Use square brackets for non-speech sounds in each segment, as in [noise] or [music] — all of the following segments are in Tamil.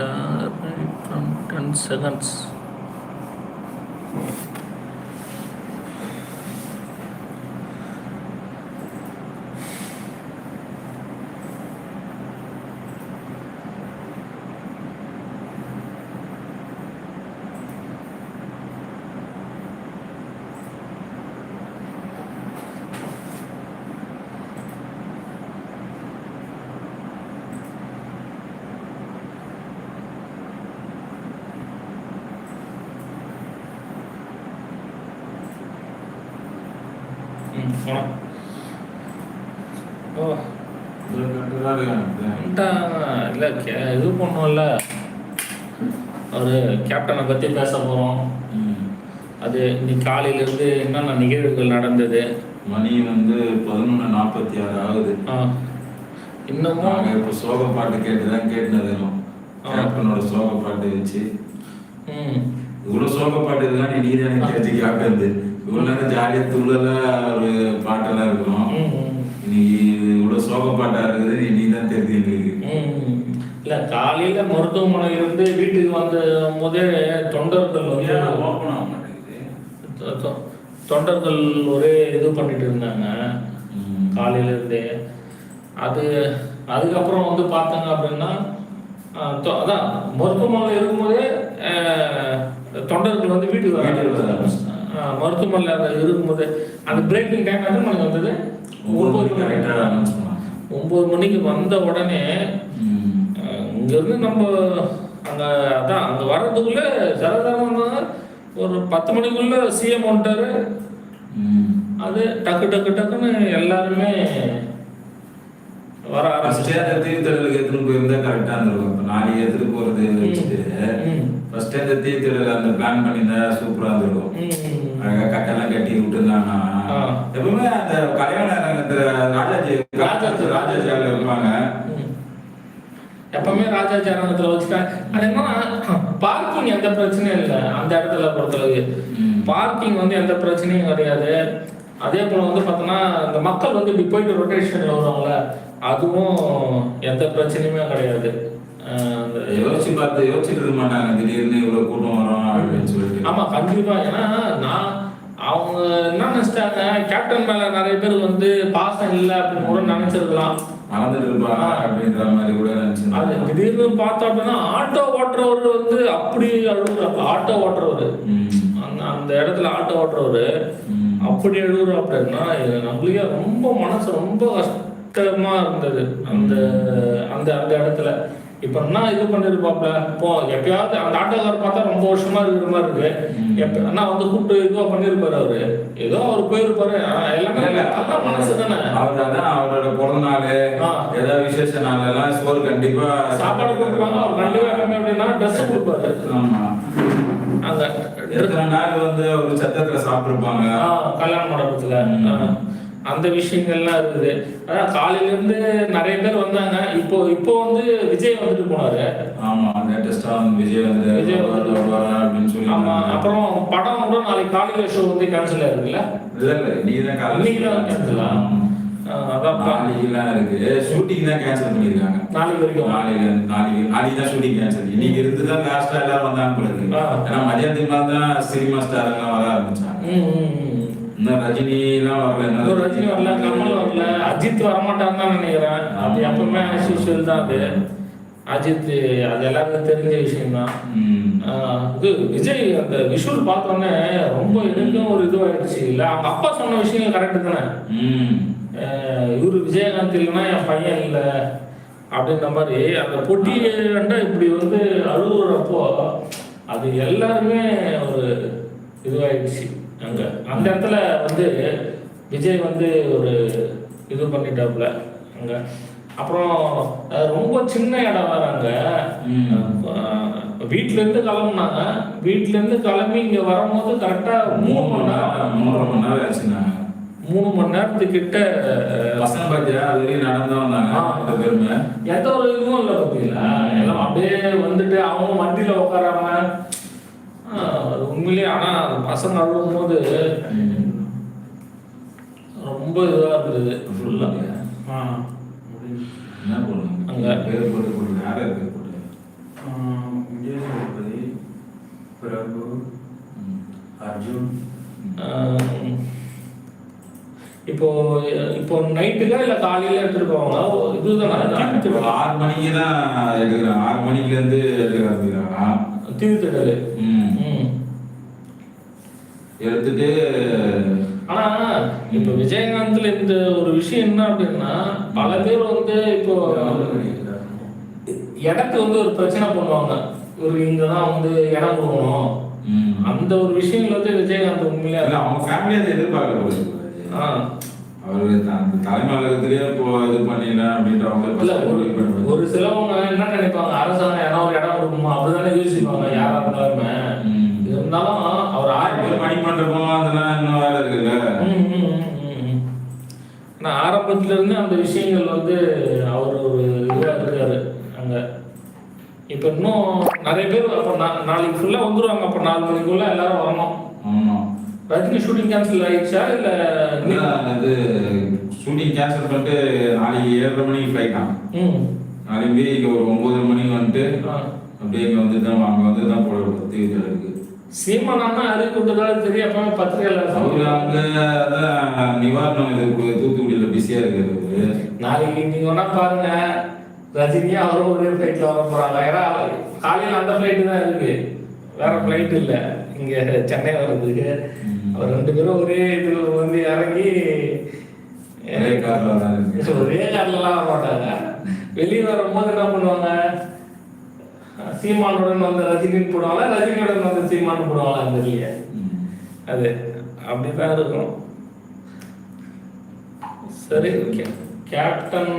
from 10 seconds. இல்ல கே- இது பண்ணுவோம்ல ஒரு கேப்டனை பத்தி பேச போறோம். அது இன்னைக்கு காலையில இருந்து என்னென்ன நிகழ்வுகள் நடந்தது? மணி வந்து பதினொன்று நாற்பத்தி ஆறு ஆகுது. இன்னமும் இப்போ சோக பாட்டு கேட்டு தான் கேட்டுனதும். கேப்டனோட சோக பாட்டு வச்சு. இவ்வளோ சோக பாட்டு இதெல்லாம் நீ நீதான் எனக்கு தெரிஞ்சு கேட்கறது இவ்வளோ நேரம் ஜாலியாக துள்ளல ஒரு பாட்டெல்லாம் இருக்கும். இன்னைக்கு இவ்வளோ சோக பாட்டா இருக்குது நீ தான் தெரிஞ்சு எங்களுக்கு. இல்ல காலையில மருத்துவமனையில இருந்து வீட்டுக்கு வந்த போதே தொண்டர்கள் வந்து ஓப்பன் ஆக மாட்டேங்குது. தொண்டர்கள் ஒரே இது பண்ணிட்டு இருந்தாங்க. ம். காலையில இருந்தே. அது அதுக்கப்புறம் வந்து பார்த்தாங்க அப்படின்னா அதான் மருத்துவமனையில் இருக்கும்போதே தொண்டர்கள் வந்து வீட்டுக்கு வர அந்த இருக்கும்போது அந்த பிரேக்கிங் டைம் எத்தனை மணிக்கு வந்தது? ஒன்பது மணி. ஒன்பது மணிக்கு வந்த உடனே இங்கிருந்து நம்ம அங்க அதான் அங்க வர்றதுக்குள்ள சரதாரம் ஒரு பத்து மணிக்குள்ள சிஎம் வந்துட்டாரு. அது டக்கு டக்கு டக்குன்னு எல்லாருமே வர ஃபர்ஸ்டே ஆரம்பிச்சு அந்த தீர்த்தடலுக்கு எடுத்துட்டு போயிருந்தா கரெக்டா இருந்திருக்கும் இப்போ நாளைக்கு எடுத்துட்டு போறது வச்சுட்டு. ஃபர்ஸ்டே அந்த தீர்த்தடல் அந்த பிளான் பண்ணியிருந்தா சூப்பரா இருந்திருக்கும் ம். அழகா கட்டெல்லாம் கட்டி விட்டுருந்தாங்கன்னா. எப்பவுமே அந்த கல்யாண நேரத்துல ராஜாஜி ராஜாஜி. ராஜாஜி அங்க இருப்பாங்க. எப்பவுமே ராஜாச்சாரணத்துல வச்சுட்டாங்க அது என்னன்னா பார்க்கிங் எந்த பிரச்சனையும் இல்லை அந்த இடத்துல பொறுத்தளவுக்கு. பார்க்கிங் வந்து எந்த பிரச்சனையும் கிடையாது அதே போல வந்து பார்த்தோன்னா இந்த மக்கள் வந்து இப்படி போயிட்டு ரொட்டேஷன்ல வருவாங்கல்ல அதுவும் எந்த பிரச்சனையுமே கிடையாது. யோசிச்சு பார்த்து யோசிச்சுட்டு இருக்க மாட்டாங்க. திடீர்னு இவ்வளவு கூட்டம் வரும் அப்படின்னு சொல்லிட்டு. ஆமா கண்டிப்பா. ஏன்னா நான் அவங்க என்ன நினைச்சிட்டாங்க? கேப்டன் மேல நிறைய பேர் வந்து பாசம் இல்லை அப்படின்னு கூட நினைச்சிருக்கலாம். மறந்துட்டு இருப்பாங்க அப்படின்ற மாதிரி கூட அது நினைச்சிருந்தாங்க திடீர்னு பார்த்தோம் அப்படின்னா ஆட்டோ ஓட்டுறவர் வந்து அப்படி ஆட்டோ ஓட்டுறவர். அந்த இடத்துல ஆட்டோ ஓட்டுறவர். அப்படி எழுதுறோம் அப்படின்னா நம்மளுக்கே ரொம்ப மனசு ரொம்ப கஷ்டமா இருந்தது. அந்த அந்த அந்த இடத்துல. இப்ப என்ன இது பண்ணிருப்பாப்ல. இப்போ எப்பயாவது அந்த ஆட்டோக்காரர் பார்த்தா ரொம்ப வருஷமா இருக்கிற மாதிரி இருக்கு. எப்ப அண்ணா வந்து கூப்பிட்டு இதுவா பண்ணிருப்பாரு அவரு. ஏதோ அவர் போயிருப்பாரு. ஆனா எல்லாமே நல்ல மனசு தானே. அவர் அதான் அவரோட பிறந்த நாள். ஏதாவது விசேஷ நாள் எல்லாம் சோறு கண்டிப்பா சாப்பாடு கொடுப்பாங்க. அவர் கண்டிப்பா எல்லாமே அப்படின்னா ட்ரெஸ் கொடுப்பாரு. ஆமா. எத்தனை நாள் வந்து ஒரு சத்தத்துல சாப்பிட்டுருப்பாங்க. கல்யாண மண்டபத்துல. அந்த விஷயங்கள்லாம் இருக்குது. அதான் காலையில இருந்து நிறைய பேர் வந்தாங்க. இப்போ இப்போ வந்து விஜய் வந்துட்டு போனாரு. ஆமா லேட்டஸ்டா விஜய் வந்து விஜய் வந்து- அப்படின்னு சொல்லி ஆமா அப்புறம் படம் கூட நாளைக்கு காலையில ஷோ வந்து கேன்சல் ஆயிருக்குல்ல இல்ல இல்ல நீங்க தான் காலையில இன்னைக்கு தான் நாளைக்குலாம் இருக்கு. ஷூட்டிங் தான் கேன்சல் பண்ணிருக்காங்க நாளைக்கு வரைக்கும். நாளைக்கு நாளைக்கு நாளைக்கு தான் ஷூட்டிங் கேன்சல் இன்னைக்கு இருந்து தான் லாஸ்டா எல்லாரும் வந்தாங்க போல இருக்கு. ஏன்னா மதியானத்துக்கு மேல தான் சினிமா ஸ்டார் எல்லாம் வர ஆரம்பிச்சாங்க. இன்னும் ரஜினி எல்லாம் வரல ரஜினி வரல கமல் வரல. அஜித் வரமாட்டான்னு தான் நினைக்கிறேன். அது எப்பவுமே usual தான் அது. அஜித் அது எல்லாருக்கும் தெரிஞ்ச விஷயம் தான் இது விஜய் அந்த விஷுவல் பார்த்தோன்னே ரொம்ப எனக்கும் ஒரு இதுவாயிடுச்சு. இல்லை அவங்க அப்பா சொன்ன விஷயம் கரெக்டு தானே? இவரு விஜயகாந்த் இல்லைன்னா என் பையன் இல்லை அப்படின்ற மாதிரி அந்த பொட்டி வேண்டா இப்படி வந்து அழுகுறப்போ அது எல்லாருமே ஒரு இதுவாயிடுச்சு அங்க. அந்த இடத்துல வந்து விஜய் வந்து ஒரு இது பண்ணிட்டாப்புல அங்க. அப்புறம் ரொம்ப சின்ன இடம் வீட்ல இருந்து கிளம்புனாங்க. வீட்ல இருந்து கிளம்பி இங்க வரும்போது கரெக்டா மூணு மணி நேரம். மூன்றரை மணி நேரம் ஆச்சுனாங்க மூணு மணி நேரத்துக்கிட்ட பசங்க பாத்தியா? அது வரையும் நடந்து வந்தாங்க. பேருமே. எந்த ஒரு இதுவும் இல்லை பார்த்தீங்களா எல்லாம் அப்படியே வந்துட்டு அவங்க வண்டியில உட்காராம உண்மையிலேயே ஆனா அந்த பசங்க அழுகும் போது ரொம்ப இதுவா இருந்தது ஃபுல்லா என்ன பண்ணுங்க அங்க. பேர் போட்டு போட்டு யாரை பேர் போட்டு? ம். அர்ஜுன். இப்போ இப்போ நைட்டுக்கா இல்லை காலையில எடுத்துட்டு போவாங்களா ஓ, இதுதானா ஆறு மணிக்கு. தான் எடுக்கிறான் ஆறு மணிக்கு இருந்து எடுக்க ஆரம்பிக்கிறான் தீர்த்திடல் எடுத்துட்டு ஆனா இப்ப விஜயகாந்த்ல இந்த ஒரு விஷயம் என்ன அப்படின்னா பல பேர் வந்து இப்போ இடத்துக்கு வந்து ஒரு பிரச்சனை பண்ணுவாங்க. ஒரு இங்கதான் வந்து இடம் கொடுக்கணும். அந்த ஒரு விஷயங்கள் வந்து விஜயகாந்த் உண்மையிலே அவங்க ஃபேமிலி அதை அவரு தலைமை அலுவலகத்திலேயே இப்போ இது பண்ணிடலாம் அப்படின்றவங்க ஒரு சிலவங்க என்ன நினைப்பாங்க அரசாங்கம் ஏன்னா ஒரு இடம் கொடுக்குமா அப்படிதானே யோசிப்பாங்க யாரா இருந்தாலுமே. இருந்தாலும் அவர் ஆரம்பி மணிமண்டபம் அதெல்லாம் இன்னும் வேலை இருக்குல்ல. ஆனா ஆரம்பத்துல இருந்து அந்த விஷயங்கள் வந்து அவர் ஒரு இதுவா இருக்காரு அங்க. இப்ப இன்னும் நிறைய பேர் அப்ப நாளைக்கு ஃபுல்லா வந்துருவாங்க அப்ப நாலு மணிக்குள்ள எல்லாரும் வரணும். ரஜினி ஷூட்டிங் கேன்சல் ஆயிடுச்சா? இல்ல இது ஷூட்டிங் கேன்சல் பண்ணிட்டு நாளைக்கு ஏழரை மணிக்கு ஃப்ளைட் தான். நாளைக்கு இங்க ஒரு ஒன்பது மணிக்கு வந்துட்டு. அப்படியே இங்க வந்து தான் அங்க வந்து தான் போட தீவிர இருக்கு சீமானா அறிவிப்பு விட்டதால தெரியும் பத்திரிகையில அவரு அங்க நிவாரணம் இது தூத்துக்குடியில பிஸியா இருக்கிறது நாளைக்கு நீங்க வேணா பாருங்க. ரஜினியும் அவரும் ஒரே ஃபிளைட்ல வர போறாங்க. ஏன்னா காலையில அந்த ஃபிளைட் தான் இருக்கு. வேற ஃபிளைட் இல்ல. இங்க சென்னை வர்றதுக்கு. ரெண்டு பேரும் ஒரே இது வந்து இறங்கி ஒரே கார்லாம் [laughs] வர மாட்டாங்க. வெளியே வரும்போது என்ன பண்ணுவாங்க? சீமானுடன் வந்து ரஜினின்னு போடுவாங்களா ரஜினியுடன் வந்து சீமானு போடுவாங்களா தெரியல ம். அது அப்படிதான் இருக்கும். சரி ஓகே கேப்டன்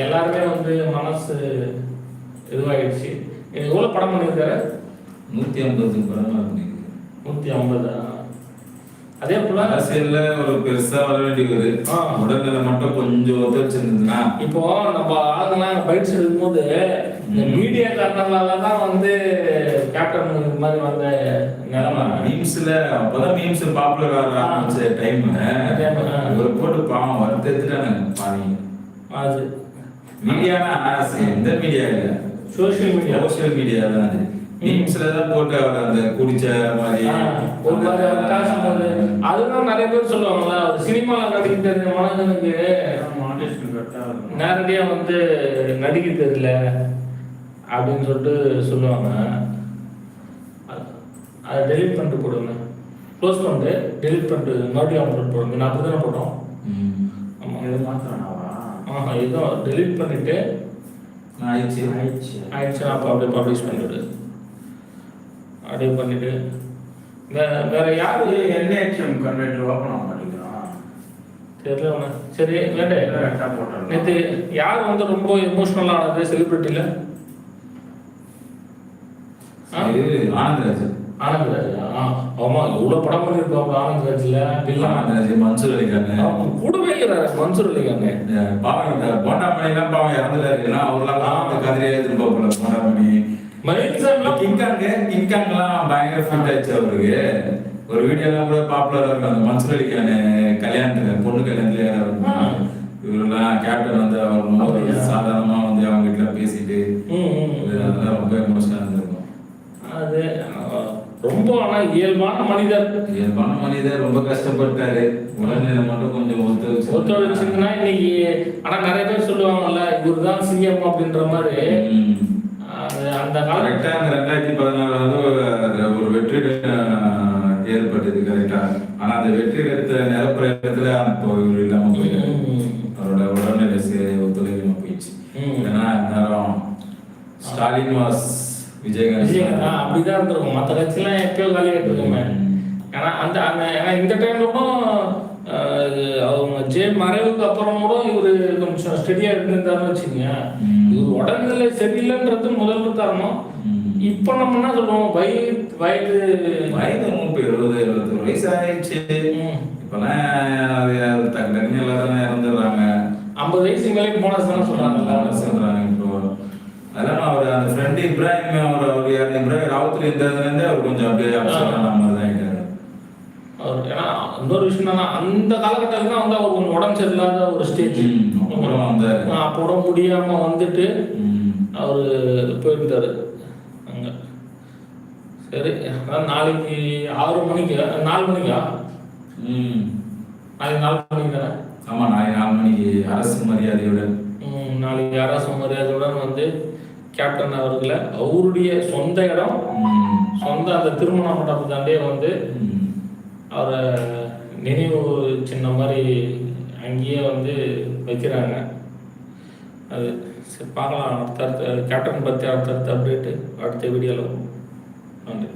எல்லாருமே வந்து மனசு இதுவாயிடுச்சு. இது எவ்வளோ படம் பண்ணியிருக்காரு? நூத்தி ஐம்பது படமா நூற்றி ஐம்பதா? அதே போல அரசியல்ல ஒரு பெருசா வர வேண்டியது. ஆ. உடல்நிலை மட்டும் கொஞ்சம் ஒத்துழைச்சிருந்ததுன்னா. இப்போ நம்ம ஆளுங்கெல்லாம் பைட்ஸ் எடுக்கும்போது இந்த. மீடியா காரணங்களால தான் வந்து கேப்டன் இது மாதிரி வந்த நிலைமை. மீம்ஸ்ல அப்பதான் மீம்ஸ் பாப்புலர் ஆக ஆரம்பிச்ச டைம். இவர் போட்டு பாவம் வருத்தத்துட்டாங்க பாவீங்க அது. மீடியானா எந்த மீடியா இல்ல. சோஷியல் மீடியா சோசியல் மீடியா தான் அது. மீம்ஸ்ல தான் போட்டு அந்த குடிச்ச மாதிரி. ஒரு மாதிரி அதுதான் நிறைய பேர் சொல்லுவாங்கல்ல ஒரு சினிமாவில் நடிக்க தெரிஞ்ச மனுஷனுக்கு நேரடியா வந்து நடிக்க தெரியல அப்படின்னு சொல்லிட்டு சொல்லுவாங்க. அது- அதை டெலிட் பண்ணிட்டு போடுங்க. க்ளோஸ் பண்ணிட்டு டெலிட் பண்ணிட்டு மறுபடியும் அப்லோட் போடுங்க. நான் அப்படி தானே போட்டோம் ஆமாம் இது மாத்திரனாவா ஆஹா ஏதோ டெலிட் பண்ணிட்டு ஆயிடுச்சு. ஆயிடுச்சு. ஆயிடுச்சுன்னா அப்போ அப்படியே பப்ளிஷ் பண்ணிவிடு அப்படியே பண்ணிட்டு வேற வேற யாரு அது என்ஹெச்எம் கன்வெர்டர் ஓப்பன் ஆக மாட்டேங்கிறான் தெரியல. சரி வேண்டே. நேற்று யார் வந்து ரொம்ப எமோஷனல் ஆனது செலிபிரிட்டியில் இது ஆனந்தராஜ். ஆமா எவ்வளோ படம் பண்ணியிருக்கோம் ஆனந்த்ராஜில். பில்லா ஆனந்தராஜ் மன்சூர் அலிகான் கூடவே இருக்கிறாரு மன்சூர் இந்த பாவம் இந்த போண்டாமணிலாம் பாவம் இறந்துட்டாரு. ஏன்னா அவர்லாம் அந்த கதிரையே எடுத்துட்டு போக போல போண்டாமணி. சார்லாம் கிங்காங்க கிங்காங்லாம் பயங்கர ஃபிட் அவருக்கு. ஒரு வீடியோலாம் கூட பாப்புலரா இருக்கும். அந்த மன்சூர் அலிகான் கல்யாணத்துல பொண்ணு கல்யாணத்துல. இவரெல்லாம் கேப்டன் வந்து அவர்? சாதாரணமா வந்து அவங்க வீட்டுல பேசிட்டு. அதெல்லாம் ரொம்ப எமோஷனா இருந்திருக்கும். அது ரொம்ப ஆனா இயல்பான மனிதர். இயல்பான மனிதர் ரொம்ப கஷ்டப்பட்டாரு. உடல்நிலை மட்டும் கொஞ்சம் ஒத்துழைச்சு ஒத்துழைச்சிருந்தா இன்னைக்கு ஆனா நிறைய பேர் சொல்லுவாங்கல்ல இவர் தான் சிஎம் அப்படின்ற மாதிரி. அந்த கால கரெக்டா அந்த ரெண்டாயிரத்தி பதினாறு வந்து ஒரு- வெற்றி ஏற்பட்டது கரெக்டா ஆனா அந்த வெற்றி எடுத்த நிலப்பரத்துல இப்போ இவர் இல்லாம போயிட்டாரு அவரோட உடல்நிலை ஒத்துழைக்காம போயிடுச்சு. ஏன்னா நேரம் ஸ்டாலின் வாஸ் விஜயகாந்த். விஜயகாந்த் தான் அப்படிதான் இருந்திருக்கும். மற்ற கட்சிலாம் எப்பயோ காலி ஆயிட்டுருக்குமே. ஏன்னா அந்த அந்த ஏன்னா இந்த டைம்ல கூட அஹ், அவங்க ஜே மறைவுக்கு அப்புறம் கூட இவரு கொஞ்சம் ஸ்டெடியா இருந்திருந்தாருன்னு வச்சுக்கோங்க. ம். இவர் உடல்நிலை சரியில்லைன்றது முதல் காரணம். இப்போ நம்ம என்ன சொல்லுவோம் வயது வயது வயது முப்பது எழுபது எழுபத்தொரு வயசு ஆயிடுச்சு. இப்பெல்லாம் டக்குன்னு எல்லாரும் இறந்துடுறாங்க. ஐம்பது வயசு மேலே போனஸ் தானே சொல்றாங்கல்ல சொல்றாங்க இப்போ. அதெல்லாம் அவர் அந்த ஃப்ரெண்ட் இப்ராஹிம் அவர் அவர் யார் இப்ராஹிம் ராவத்துல இருந்ததுலேருந்து அவர் கொஞ்சம் அப்படியே அப்செட் ஆன மாதிரி தான் இன்னொரு விஷயம் என்னன்னா அந்த காலகட்டத்தில் அவர் கொஞ்சம் உடம்பு சரியில்லாத ஒரு ஸ்டேஜ். அப்போ முடியாம வந்துட்டு. அவர் போயிருந்தாரு. அங்க. சரி அதான் நாளைக்கு ஆறு மணிக்கு நாலு மணிக்கா? ம். நாளைக்கு நாலு மணிக்கு தானே? ஆமா நாளை நாலு மணிக்கு அரசு மரியாதையுடன். நாளைக்கு அரசு மரியாதையுடன் வந்து கேப்டன் அவர்களை அவருடைய சொந்த இடம் சொந்த அந்த திருமண மண்டபத்தாண்டே வந்து. அவரை நினைவு சின்ன மாதிரி அங்கேயே வந்து வைக்கிறாங்க. அது சரி பார்க்கலாம். அடுத்த கேப்டன் பற்றி அடுத்த அப்டேட்டு அடுத்த வீடியோவில் நன்றி.